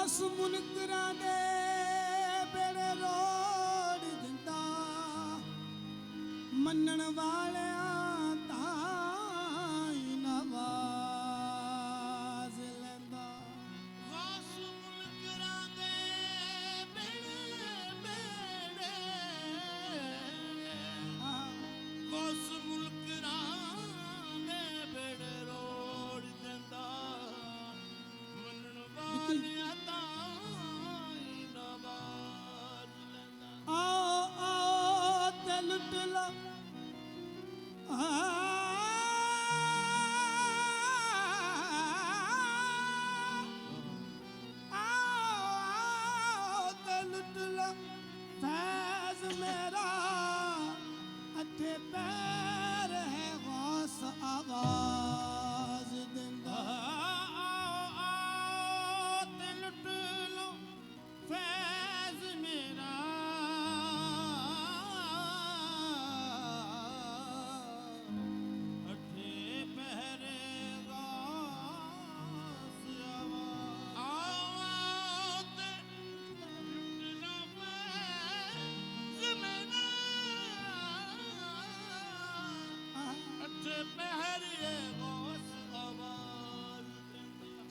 ਵਾਸ ਮੁਨਕਰਾਂ ਦੇ ਬੇੜੇ ਰੋੜ ਦਿੰਦਾ। ਮੰਨਣ ਵਾਲੇ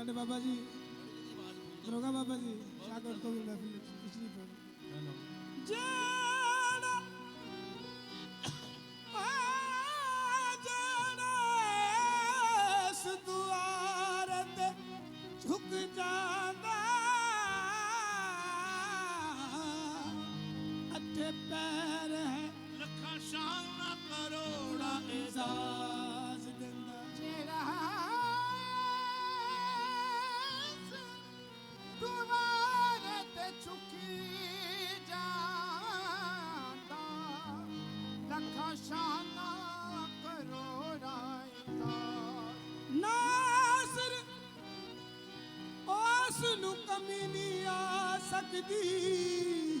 ਸਾਡੇ ਬਾਬਾ ਜੀ ਦਰੋਗਾ ਬਾਬਾ ਜੀ ਸ਼ਾਗਰ ਤੋਂ ਵੀ ਮਹਿਫਿਲ ਕਮੀ ਨਹੀਂ ਆ ਸਕਦੀ।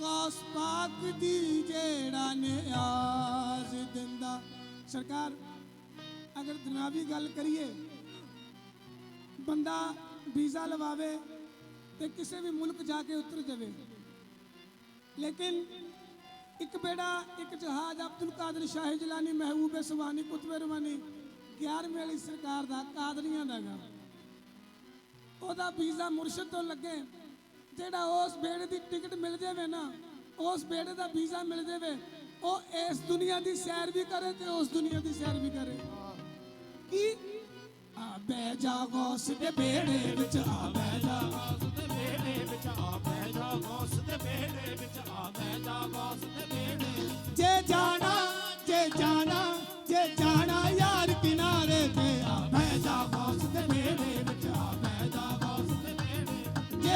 ਗਾਸ ਪਾਕ ਦੀ ਜਿਹੜਾ ਨਿਆਜ਼ ਦਿੰਦਾ। ਸਰਕਾਰ, ਅਗਰ ਦੁਨਿਆਵੀ ਗੱਲ ਕਰੀਏ, ਬੰਦਾ ਵੀਜ਼ਾ ਲਵਾਵੇ ਤੇ ਕਿਸੇ ਵੀ ਮੁਲਕ ਜਾ ਕੇ ਉਤਰ ਜਾਵੇ। ਲੇਕਿਨ ਇੱਕ ਬੇੜਾ, ਇੱਕ ਜਹਾਜ਼ ਅਬਦੁਲ ਕਾਦਰ ਸ਼ਾਹ ਜਲਾਨੀ ਮਹਿਬੂਬ ਸੁਬਾਨੀ ਕੁਤਬੇ ਰਵਾਨੀ 11ਵੀਂ ਵਾਲੀ ਸਰਕਾਰ ਦਾ ਕਾਦਰੀਆਂ ਦਾ ਗਾ। ਉਹਦਾ ਵੀਜ਼ਾ ਮੁਰਸ਼ਦ ਤੋਂ ਲੱਗੇ। ਜਿਹੜਾ ਉਸ ਬੇੜੇ ਦੀ ਟਿਕਟ ਮਿਲ ਜਾਵੇ ਨਾ, ਉਸ ਬੇੜੇ ਦਾ ਵੀਜ਼ਾ ਮਿਲ ਜਾਵੇ, ਉਹ ਇਸ ਦੁਨੀਆ ਦੀ ਸੈਰ ਵੀ ਕਰੇ ਤੇ ਉਸ ਦੁਨੀਆ ਦੀ ਸੈਰ ਵੀ ਕਰੇ। ਕੀ? ਆ ਬਹਿ ਜਾ ਗੌਸ ਦੇ ਬੇੜੇ ਵਿੱਚ, ਆ ਬਹਿ ਜਾ ਗੌਸ ਦੇ ਵਿਹੜੇ ਵਿੱਚ, ਆ ਬਹਿ ਜਾ ਗੌਸ ਦੇ ਵਿਹੜੇ ਵਿੱਚ, ਆ ਬਹਿ ਜਾ ਗੌਸ ਦੇ ਵਿਹੜੇ ਜੇ ਜਾਣਾ ਜੇ ਜਾਣਾ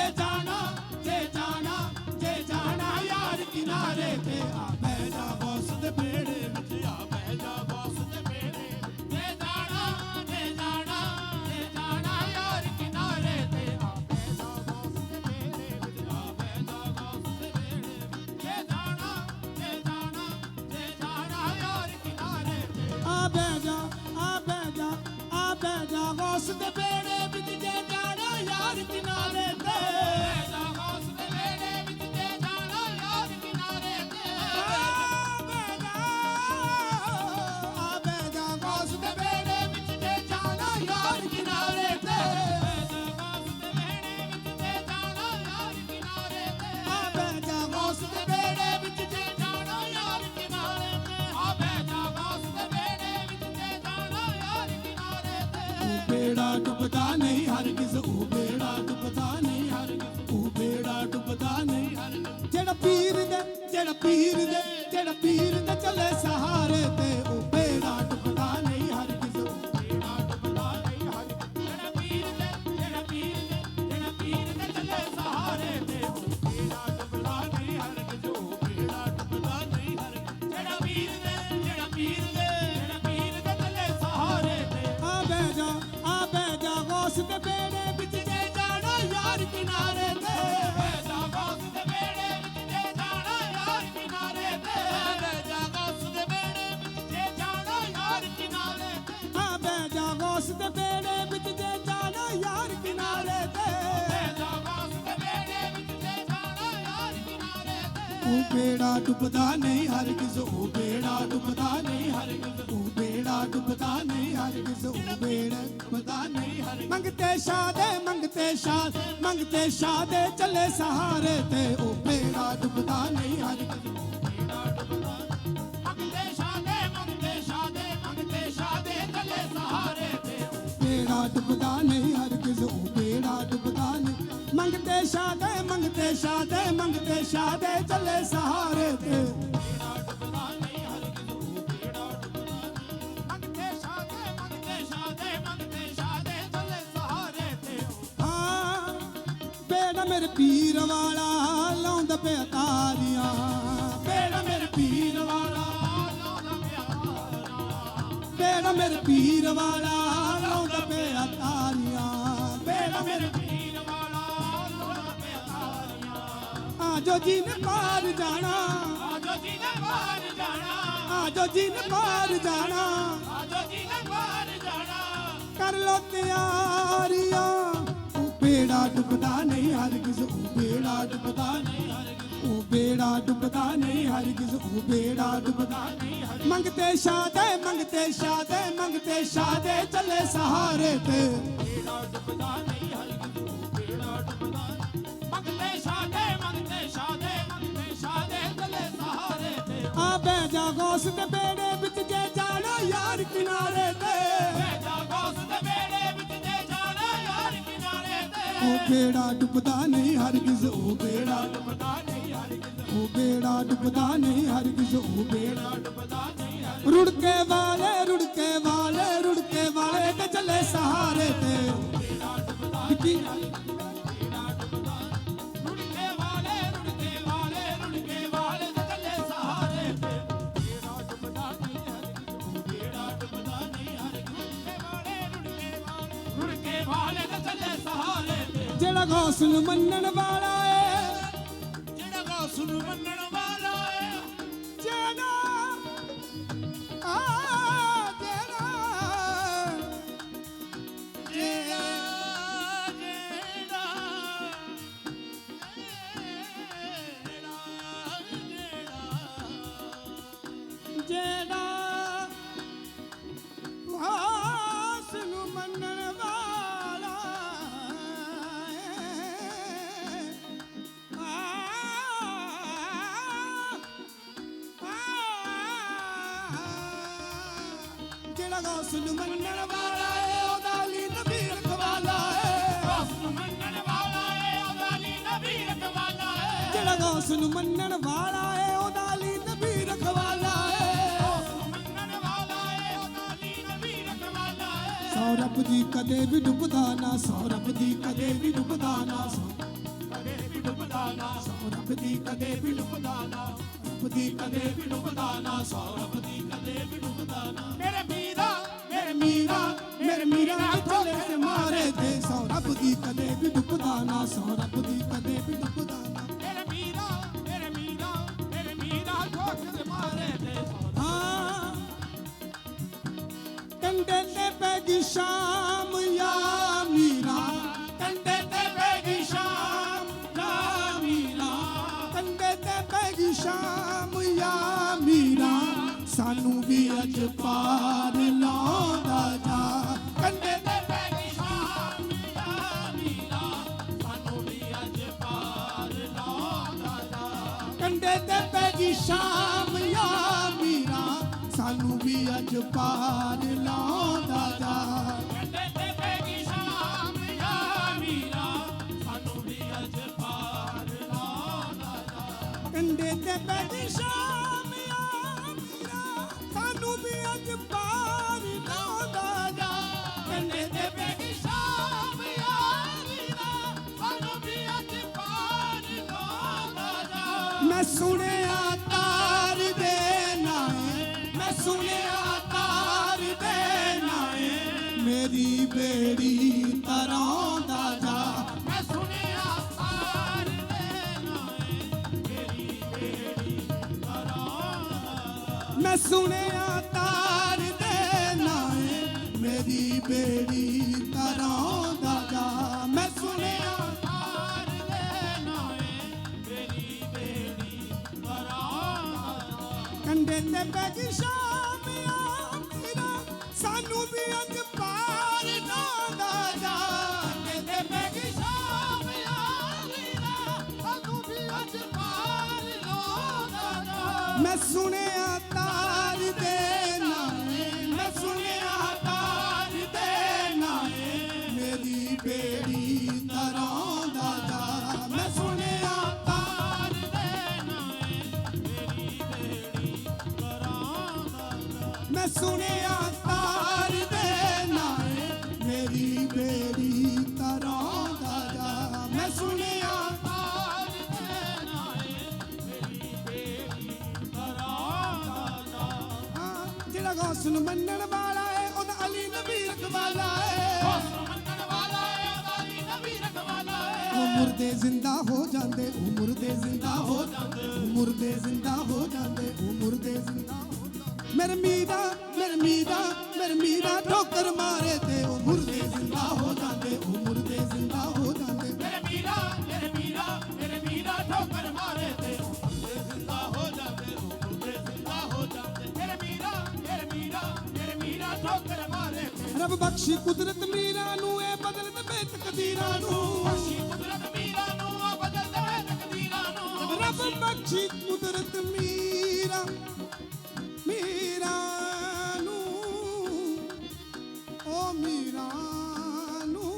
ਬੇੜੇ ਜੇ ਜਾਣਾ ਜੇ ਜਾਣਾ ਜੇ ਜਾਣਾ ਯਾਰ ਕਿਨਾਰੇ ਤੇ ਆ। ਬਹਿ ਜਾ ਗੌਸ ਦੇ ਬੇੜੇ ਵਿੱਚ, ਆ ਬਹਿ ਜਾ ਗੌਸ ਦੇ ਵਿਹੜੇ ਜੇ ਜਾਣਾ ਜੇ ਜਾਣਾ ਜੇ ਜਾਣਾ ਯਾਰ ਕਿਨਾਰੇ ਤੇ ਆ। ਬੈਠਾ ਗੌਸ ਦੇ ਮੇਰੇ ਵਿੱਚ, ਆ ਬਹਿ ਜਾ ਗੌਸ ਦੇ ਵਿਹੜੇ ਜੇ ਜਾਣਾ ਜੇ ਜਾਣਾ ਜੇ ਜਾਣਾ ਯਾਰ ਕਿਨਾਰੇ ਤੇ ਆ। ਬਹਿ ਜਾ, ਆ ਬਹਿ ਜਾ, ਆ ਬਹਿ ਜਾ। ਗੌਸ ਦੇ ਵਿੱਚ ਜੇ ਜਾਣਾ ਯਾਰ ਕਿਨਾਰੇ ਤੇ ਡੁੱਬਦਾ ਨਹੀਂ ਹਰਗਿਜ਼ ਉਹ ਬੇੜਾ ਡੁੱਬਦਾ ਨਹੀਂ ਹਰਗਿਜ਼ ਉਹ ਬੇੜਾ ਡੁੱਬਦਾ ਨਹੀਂ ਹਰਗਿਜ਼ ਜਿਹੜਾ ਪੀਰ ਦੇ ਜਿਹੜਾ ਪੀਰ ਦੇ ਜਿਹੜਾ ਪੀਰ ਦੇ ਚੱਲੇ ਸਹਾਰੇ ਉਹ ਬੇੜਾ ਡੁੱਬਦਾ ਨਹੀਂ ਹਰਗਿਜ਼ ਉਹ ਬੇੜਾ ਡੁੱਬਦਾ ਨਹੀਂ ਹਰਗਿਜ਼ ਉਹ ਬੇੜਾ ਡੁੱਬਦਾ ਨਹੀਂ ਹਰਗਿਜ਼ ਉਹ ਬੇੜਾ ਡੁੱਬਦਾ ਨਹੀਂ ਹਰਗਿਜ਼ ਮੰਗਤੇ ਸ਼ਾਦੇ ਮੰਗਤੇ ਸ਼ਾਦ ਮੰਗਤੇ ਸ਼ਾਦੇ ਚੱਲੇ ਸਹਾਰੇ ਤੇ ਉਹ ਬੇੜਾ ਡੁੱਬਦਾ ਨਹੀਂ ਹਰਗਿਜ਼ ਮੰਗਦੇ ਸ਼ਾਦੇ ਡੁੱਬਦਾ ਨਹੀਂ। ਹਰਗਿਜ਼ ਉਹ ਬੇੜਾ ਡੁੱਬਦਾ ਮੰਗਤੇ ਸ਼ਾਦੇ ਮੰਗਤੇ ਸ਼ਾਦੇ ਮੰਗਤੇ ਸ਼ਾਦੇ ਚੱਲੇ ਸਹਾਰੇ ਤੇ। ਮੰਗਦੇ ਸ਼ਾਦੇ ਮੰਗਦੇ ਸ਼ਾਦੇ ਮੰਗਦੇ ਸ਼ਾਦੇ ਚੱਲੇ ਸਹਾਰੇ ਹਾਂ, ਬੇੜਾ ਮੇਰੇ ਪੀਰ ਵਾਲਾ ਲਾਉਂਦਾ ਪਿਆ ਤਾਰੀਆਂ ਬੇੜਾ ਮੇਰੇ ਪੀਰ ਵਾਲਾ ਆਜੋ ਜੀ ਨੇ ਜਾਣਾ। ਆਜੋ ਜੀ ਨੇ ਜਾਣਾ। ਆਜੋ ਜੀ ਨੇ ਜਾਣਾ ਆਜੋ ਜੀ ਨੇ ਜਾਣਾ ਕਰ ਲੋ ਤਿਆਰੀਆਂ। ਉਹ ਬੇੜਾ ਡੁੱਬਦਾ ਨਹੀਂ ਹਰਗਿਜ਼, ਉਹ ਬੇੜਾ ਡੁੱਬਦਾ ਨਹੀਂ ਹਰਗਿਜ਼। ਉਹ ਬੇੜਾ ਡੁੱਬਦਾ ਨਹੀਂ ਹਰਗਿਜ਼, ਉਹ ਬੇੜਾ ਡੁੱਬਦਾ ਨਹੀਂ ਮੰਗਤੇ ਸ਼ਾਦੇ ਮੰਗਤੇ ਸ਼ਾਦੇ ਮੰਗਤੇ ਸ਼ਾਦੇ ਚੱਲੇ ਸਹਾਰੇ ਤੇ। ਮੰਗਦੇ ਸ਼ਾਦੇ ਗੋਸ ਤੇ ਬੇੜੇ ਵਿੱਚ ਜੇ ਜਾਣਾ ਯਾਰ ਕਿਨਾਰੇ ਤੇ ਜਾ ਗੋਸ ਦੇ ਬੇੜੇ ਵਿੱਚ ਜੇ ਜਾਣਾ ਯਾਰ ਕਿਨਾਰੇ ਤੇ। ਉਹ ਬੇੜਾ ਡੁੱਬਦਾ ਨਹੀਂ ਹਰਗਿਜ਼, ਉਹ ਬੇੜਾ ਡੁੱਬਦਾ ਨਹੀਂ ਹਰਗਿਜ਼। ਉਹ ਬੇੜਾ ਡੁੱਬਦਾ ਨਹੀਂ ਹਰਗਿਜ਼, ਉਹ ਬੇੜਾ ਡੁੱਬਦਾ ਨਹੀਂ ਹਰਗਿਜ਼। ਰੁੜਕੇ ਵਾਲੇ ਰੁੜਕੇ ਵਾਲੇ ਰੁੜਕੇ ਵਾਲੇ ਤੇ ਚੱਲੇ ਸਹਾਰੇ ਤੇ ਜਿਹੜਾ ਗੌਸ ਨੂੰ ਮੰਨਣ ਵਾਲਾ ਜਿਹੜਾ ਨੂੰ ਮੰਨਣ ਵਾਲਾ ਏ ਉਹਦਾ ਲਈ ਨਬੀ ਰਖਵਾਲਾ ਏ ਗੌਸ ਨੂੰ ਮੰਨਣ ਵਾਲਾ ਏ ਉਹਦਾ ਲਈ ਨਬੀ ਰਖਵਾਲਾ ਏ ਜਿਹੜਾ ਗੌਸ ਨੂੰ ਮੰਨਣ ਵਾਲਾ ਏ ਉਹਦਾ ਲਈ ਨਬੀ ਰਖਵਾਲਾ ਏ ਮੰਨਣ ਵਾਲਾ ਏ ਉਹਦਾ ਲਈ ਨਬੀ ਰਖਵਾਲਾ ਏ ਸੌਰਭ ਦੀ ਕਦੇ ਵੀ ਡੁੱਬਦਾ ਨਾ ਸੌਰਭ ਦੀ ਕਦੇ ਵੀ ਡੁੱਬਦਾ ਨਾ ਸੌ- ਕਦੇ ਵੀ ਡੁੱਬਦਾ ਨਾ ਸੌਰਭ ਦੀ ਕਦੇ ਵੀ ਡੁੱਬਦਾ ਨਾ ਰੱਬ ਦੀ ਕਦੇ ਵੀ ਡੁੱਬਦਾ ਨਾ ਸੌਰਭ ਡੁੱਬਦਾ ਨਾ ਸੌਰਭ ਦੀ ਕਦੇ ਵੀ ਡੁੱਬਦਾ ਨਾ ਮੇਰੇ ਮੀਰਾ ਮੇਰੇ ਮੀਰਾ ਮੇਰੇ ਮੀਰਾ ਠੋਕ ਦੇ ਮਾਰੇ ਤੇ ਹਾਂ ਕੰਡੇ ਤੇ ਪੈ ਗਈ ਸ਼ਾਮ ਯਾ ਮੀਰਾ। ਕੰਡੇ ਤੇ ਪੈ ਗਈ ਸ਼ਾਮ ਯਾ ਮੀਰਾ। ਕੰਡੇ ਤੇ ਪੈ ਗਈ ਸ਼ਾਮ ਯਾ ਮੀਰਾ। ਸਾਨੂੰ ਵੀ ਅੱਜ ਪਾਰ ਲਾਉਂਦਾ ਸ਼ਾਮ ਯਾ ਮੀਰਾ ਸਾਨੂੰ ਵੀ ਅੱਜ ਪਾਰ ਲਾ ਮੇਰੀ ਬੇੜੀ ਤਰਾਂ ਦਾ ਜਾ। ਮੈਂ ਸੁਣਿਆ ਸਾਰ ਦੇ ਮੇਰੀ ਬੇੜੀ ਕਰਾਂ ਮੈਂ ਸੁਣਿਆ ਤਾਰ ਦੇ ਨਾਏ ਮੇਰੀ ਬੇੜੀ ਤਰਾਂ ਦਾ ਜਾ। ਮੈਂ ਸੁਣਿਆ ਸਾਰ ਦੇ ਨਾਏ ਮੇਰੀ ਬੇੜੀ ਕਹਿੰਦੇ ਪੈ ਗਈ ਸ਼ਾਮ ਆ ਮੀਰਾ ਸਾਨੂੰ ਵੀ ਅੱਜ ਸੁਣਿਆ ਏ ਜ਼ਿੰਦਾ ਹੋ ਜਾਂਦੇ, ਉਮਰ ਦੇ ਜ਼ਿੰਦਾ ਹੋ ਜਾਂਦੇ ਉਹ ਮੁਰਦੇ ਜ਼ਿੰਦਾ ਹੋ ਜਾਂਦੇ ਉਹ ਮੁਰਦੇ ਜ਼ਿੰਦਾ ਹੋ ਜਾਂਦੇ। ਮੇਰੇ ਮੀਰਾ ਮੇਰੇ ਮੀਰਾ ਮੇਰੇ ਮੀਰਾ ਠੋਕਰ ਮਾਰੇ ਤੇ ਉਹ ਮੁਰਦੇ ਜ਼ਿੰਦਾ ਹੋ ਜਾਂਦੇ ਉਹ ਮੁਰਦੇ ਜ਼ਿੰਦਾ ਹੋ ਜਾਂਦੇ। ਮੇਰੇ ਵੀਰਾ ਮੇਰੇ ਵੀਰਾ ਮੇਰੇ ਵੀਰਾ ਠੋਕਰ ਮਾਰੇ ਤੇ ਉਹ ਮੁਰਦੇ ਜ਼ਿੰਦਾ ਹੋ ਜਾਂਦੇ ਉਹ ਮੁਰਦੇ ਜ਼ਿੰਦਾ ਹੋ ਜਾਂਦੇ। ਮੇਰੇ ਵੀਰਾ ਮੇਰੇ ਵੀਰਾ ਮੇਰੇ ਵੀਰਾ ਠੋਕਰ ਮਾਰੇ ਰੱਬ ਬਖਸ਼ੀ ਕੁਦਰਤ ਮੀਰਾ ਨੂੰ, ਇਹ ਬਦਲ ਦੇ ਤਕਦੀਰਾਂ ਨੂੰ। ਬਖਸ਼ੀ ਰੱਬ ਬਖਸ਼ੀ ਕੁਦਰਤ ਮੀਰਾ ਮੀਰਾ ਨੂੰ ਓ ਮੀਰਾ ਨੂੰ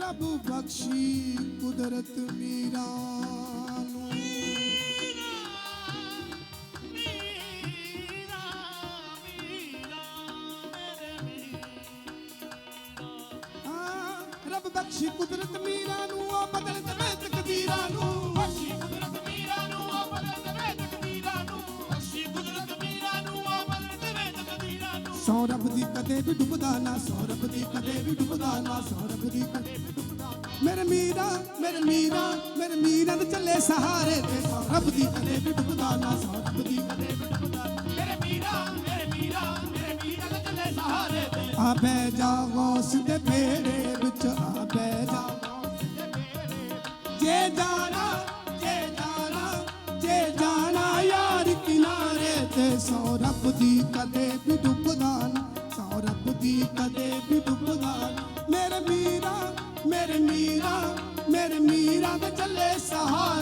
ਰੱਬ ਬਖਸ਼ੀ ਕੁਦਰਤ ਮੀਰਾ ਨੂੰ ਵੀਰਾ ਵੀਰਾ ਮੇਰੇ ਵੀਰਾ ਹਾਂ ਰੱਬ ਬਖਸ਼ੀ ਕੁਦਰਤ ਮੀਰਾ ਨੂੰ ਓ ਬਦਲ ਦੇ ਕਦੇ ਵੀ ਡੁੱਬਦਾ ਨਾ ਸੌ ਰੱਬ ਦੀ ਕਦੇ ਵੀ ਡੁੱਬਦਾ ਨਾ ਸੌ ਰੱਬ ਦੀ। ਕਦੇ ਵੀ ਡੁੱਬਦਾ ਮੇਰੇ ਮੀਰਾ ਮੇਰੇ ਮੀਰਾ ਮੇਰੇ ਮੀਰਾਂ ਦੇ ਚੱਲੇ ਸਹਾਰੇ ਤੇ ਸੌ ਰੱਬ ਦੀ ਕਦੇ ਵੀ ਡੁੱਬਦਾ ਨਾ ਸੌ ਰੱਬ ਦੀ। ਕਦੇ ਵੀ ਡੁੱਬਦਾ ਮੇਰੇ ਵੀਰਾ ਮੇਰੇ ਵੀਰਾ ਮੇਰੇ ਵੀਰਾ ਦੇ ਚੱਲੇ ਸਹਾਰੇ ਤੇ। ਆ ਬਹਿ ਜਾ ਗੌਸ ਦੇ ਫੇੜੇ ਵਿੱਚ ਆ ਬਹਿ ਜਾ ਜੇ ਜਾਣਾ ਜੇ ਜਾਣਾ ਜੇ ਜਾਣਾ ਯਾਰ ਕਿਨਾਰੇ ਤੇ ਸੌ ਰੱਬ ਦੀ ਕਦੇ ਵੀ ਡੁੱਬਦਾ ਦੀ ਕਦੇ ਵੀ ਡੁੱਬਦਾ ਮੇਰੇ ਮੀਰਾ ਮੇਰੇ ਮੀਰਾ ਮੇਰੇ ਮੀਰਾ ਦੇ ਚੱਲੇ ਸਹਾਰੇ।